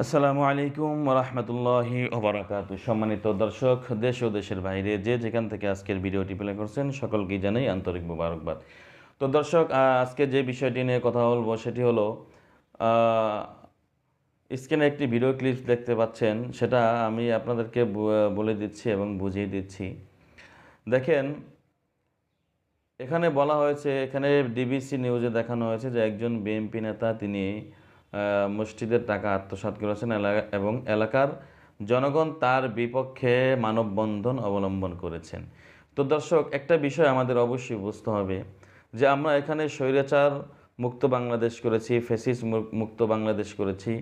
আসসালামু আলাইকুম রহমতুল্লাহি ওবরাকাত সম্মানিত দর্শক, দেশ ও দেশের বাইরে যে যেখান থেকে আজকের ভিডিওটি প্লে করছেন, সকলকেই জানাই আন্তরিক মুবারকবাদ। তো দর্শক আজকে যে বিষয়টি নিয়ে কথা বলব সেটি হলো স্ক্রিনে একটি ভিডিও ক্লিপ দেখতে পাচ্ছেন, সেটা আমি আপনাদেরকে বলে দিচ্ছি এবং বুঝিয়ে দিচ্ছি। দেখেন, এখানে বলা হয়েছে, এখানে ডিবিসি নিউজে দেখানো হয়েছে যে একজন বিএনপি নেতা, তিনি মসজিদের টাকা আত্মসাৎ করেছেন এলাকা এবং এলাকার জনগণ তার বিপক্ষে মানববন্ধন অবলম্বন করেছেন। তো দর্শক, একটা বিষয় আমাদের অবশ্যই বুঝতে হবে যে আমরা এখানে স্বৈরাচার মুক্ত বাংলাদেশ করেছি, ফেসিস মুক্ত বাংলাদেশ করেছি।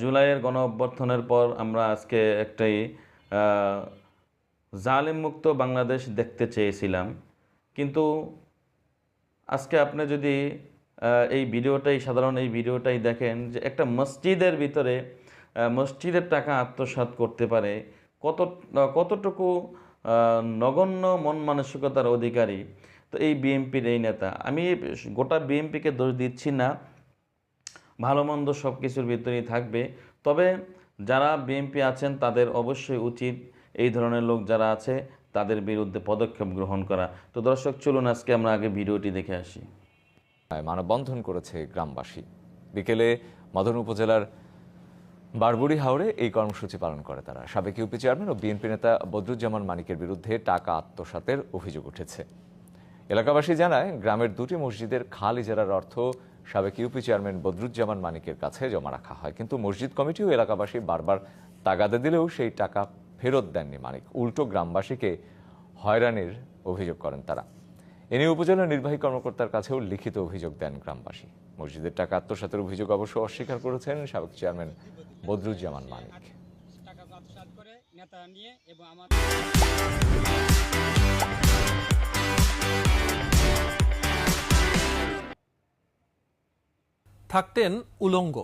জুলাইয়ের গণ অভ্যর্থনের পর আমরা আজকে একটাই জালিম মুক্ত বাংলাদেশ দেখতে চেয়েছিলাম। কিন্তু আজকে আপনি যদি এই ভিডিওটাই, সাধারণ এই ভিডিওটাই দেখেন যে একটা মসজিদের ভিতরে মসজিদের টাকা আত্মসাৎ করতে পারে, কত, কতটুকু নগণ্য মন মানসিকতার অধিকারী, তো এই বিএনপির এই নেতা। আমি গোটা বিএনপিকে দোষ দিচ্ছি না, ভালো মন্দ সব কিছুর ভিতরেই থাকবে, তবে যারা বিএনপি আছেন তাদের অবশ্যই উচিত এই ধরনের লোক যারা আছে তাদের বিরুদ্ধে পদক্ষেপ গ্রহণ করা। তো দর্শক, চলুন আজকে আমরা আগে ভিডিওটি দেখে আসি। মানববন্ধন করেছে গ্রামবাসী। বিকেলে মদন উপজেলার বারবুড়ি হাওড়ে এই কর্মসূচি পালন করে তারা। সাবেক ইউপি চেয়ারম্যান ও বিএনপি নেতা বদরুজ্জামান মানিকের বিরুদ্ধে টাকা আত্মসাতের অভিযোগ উঠেছে। এলাকাবাসী জানায়, গ্রামের দুটি মসজিদের খাল ইজারার অর্থ সাবেক ইউপি চেয়ারম্যান বদরুজ্জামান মানিকের কাছে জমা রাখা হয়। কিন্তু মসজিদ কমিটি ও এলাকাবাসী বারবার তাগাদা দিলেও সেই টাকা ফেরত দেননি মানিক। উল্টো গ্রামবাসীকে হয়রানির অভিযোগ করেন তারা। এ নিয়ে উপজেলা নির্বাহী কর্মকর্তার কাছেও লিখিত অভিযোগ দেন গ্রামবাসী। মসজিদের টাকা আত্মসাতের অভিযোগ অবশ্য অস্বীকার করেছেন সাবেক চেয়ারম্যান বদরুজ্জামান মানিক। থাকতেন উলঙ্গ,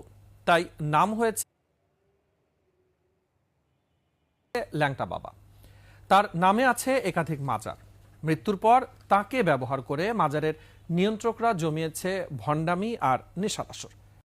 তাই নাম হয়েছে ল্যাংটা বাবা। তার নামে আছে একাধিক মাজার। মৃত্যুর পর তাকে ব্যবহার করে মাজারের নিয়ন্ত্রকরা জমিয়েছে ভণ্ডামি আর নেশাদাসর